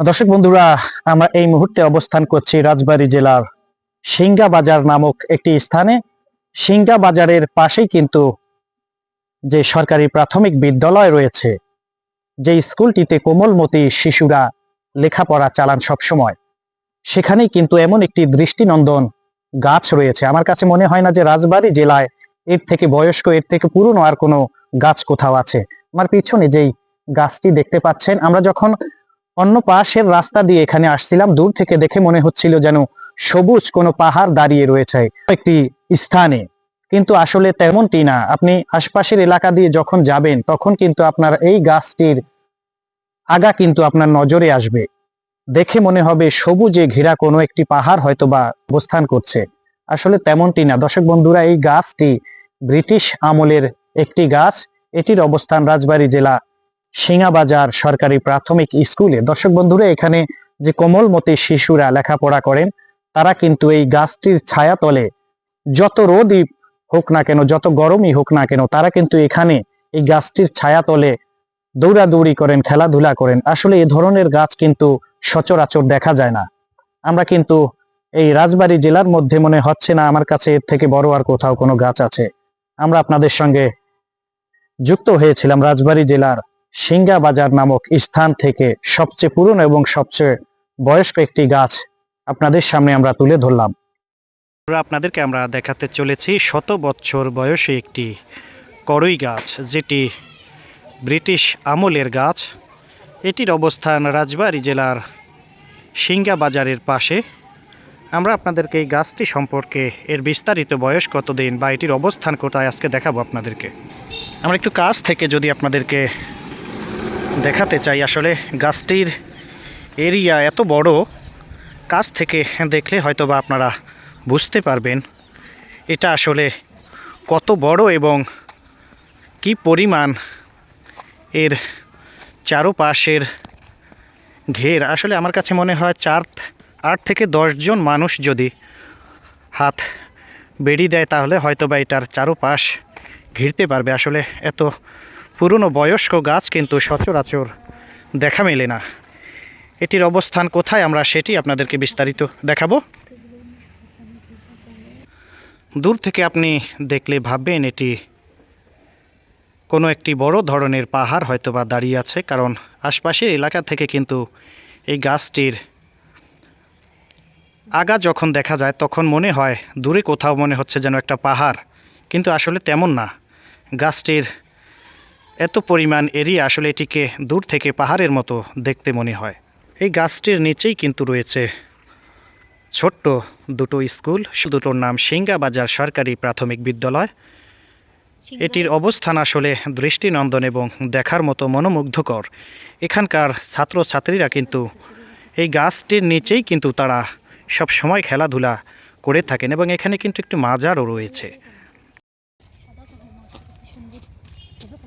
দর্শক বন্ধুরা, আমরা এই মুহূর্তে অবস্থান করছি রাজবাড়ী জেলার সিঙ্গা বাজার নামক একটি স্থানে। সিঙ্গা বাজারের পাশেই কিন্তু যে সরকারি প্রাথমিক বিদ্যালয় রয়েছে যে স্কুলটিতে কোমলমতি শিশুরা লেখাপড়া চালান সবসময়, সেখানেই কিন্তু এমন একটি দৃষ্টিনন্দন গাছ রয়েছে। আমার কাছে মনে হয় না যে রাজবাড়ী জেলায় এর থেকে বয়স্ক, এর থেকে পুরনো আর কোনো গাছ কোথাও আছে। আমার পিছনে যেই গাছটি দেখতে পাচ্ছেন, আমরা যখন অন্য পাশের রাস্তা দিয়ে এখানে আসছিলাম। দূর থেকে দেখে মনে হচ্ছিল যেন সবুজ কোনো পাহাড় দাঁড়িয়ে রয়েছে একটি স্থানে। কিন্তু আসলে তেমনটি না। আপনি আশপাশের এলাকা দিয়ে যখন যাবেন, তখন কিন্তু আপনার এই গাছটির আগা কিন্তু আপনার নজরে আসবে। দেখে মনে হবে সবুজে ঘেরা কোনো একটি পাহাড় হয়তো বা অবস্থান করছে। আসলে তেমনটি না। দর্শক বন্ধুরা, এই গাছটি ব্রিটিশ আমলের একটি গাছ। এটির অবস্থান রাজবাড়ী জেলা সিঙ্গাবাজার সরকারি প্রাথমিক স্কুলে। দর্শক বন্ধুরা, এখানে যে কোমলমতি শিশুরা লেখাপড়া করেন, তারা কিন্তু এই গাছটির ছায়া তলে যত রোদই হোক না কেন, যত গরমই হোক না কেন, তারা কিন্তু এখানে এই গাছটির ছায়া তলে দৌড়াদৌড়ি করেন, খেলাধুলা করেন। আসলে এই ধরনের গাছ কিন্তু সচরাচর দেখা যায় না। আমরা কিন্তু এই রাজবাড়ী জেলার মধ্যে মনে হচ্ছে না, আমার কাছে এর থেকে বড় আর কোথাও কোনো গাছ আছে। আমরা আপনাদের সঙ্গে যুক্ত হয়েছিলাম রাজবাড়ী জেলার সিঙ্গা বাজার নামক স্থান থেকে সবচেয়ে পুরনো এবং সবচেয়ে বয়স্ক একটি গাছ আপনাদের সামনে আমরা তুলে ধরলাম। আপনাদেরকে আমরা দেখাতে চলেছি শত বছর বয়সী একটি করই গাছ, যেটি ব্রিটিশ আমলের গাছ। এটির অবস্থান রাজবাড়ী জেলার সিঙ্গা বাজারের পাশে। আমরা আপনাদেরকে এই গাছটি সম্পর্কে এর বিস্তারিত বয়স কতদিন বা এটির অবস্থান কোথায় আজকে দেখাবো আপনাদেরকে। আমরা একটু কাছ থেকে যদি আপনাদেরকে দেখাতে চাই। আসলে গাছটির এরিয়া এত বড়, কাছ থেকে দেখলে হয়তো বা আপনারা বুঝতে পারবেন এটা আসলে কত বড় এবং কি পরিমাণ এর চারোপাশের ঘের। আসলে আমার কাছে মনে হয় চার, আট থেকে দশজন মানুষ যদি হাত বেরিয়ে দেয়, তাহলে হয়তো বা এটার চারোপাশ ঘিরতে পারবে। আসলে এত পুরনো বয়স্ক গাছ কিন্তু সচরাচর দেখা মেলে না। এটির অবস্থান কোথায় আমরা সেটি আপনাদেরকে বিস্তারিত দেখাবো। দূর থেকে আপনি দেখলে ভাববেন এটি কোনো একটি বড় ধরনের পাহাড় হয়তো বা দাঁড়িয়ে আছে, কারণ আশপাশের এলাকা থেকে কিন্তু এই গাছটির আগা যখন দেখা যায় তখন মনে হয় দূরে কোথাও মনে হচ্ছে যেন একটা পাহাড়, কিন্তু আসলে তেমন না। গাছটির এত পরিমাণ এরিয়া আসলে এটিকে দূর থেকে পাহাড়ের মতো দেখতে মনে হয়। এই গাছটির নিচেই কিন্তু রয়েছে ছোট্ট দুটো স্কুল দুটোর নাম সিঙ্গা বাজার সরকারি প্রাথমিক বিদ্যালয়। এটির অবস্থান আসলে দৃষ্টিনন্দন এবং দেখার মতো মনোমুগ্ধকর। এখানকার ছাত্রছাত্রীরা কিন্তু এই গাছটির নিচেই কিন্তু তারা সব সময় খেলাধুলা করে থাকেন এবং এখানে কিন্তু একটি মাজারও রয়েছে। Coba.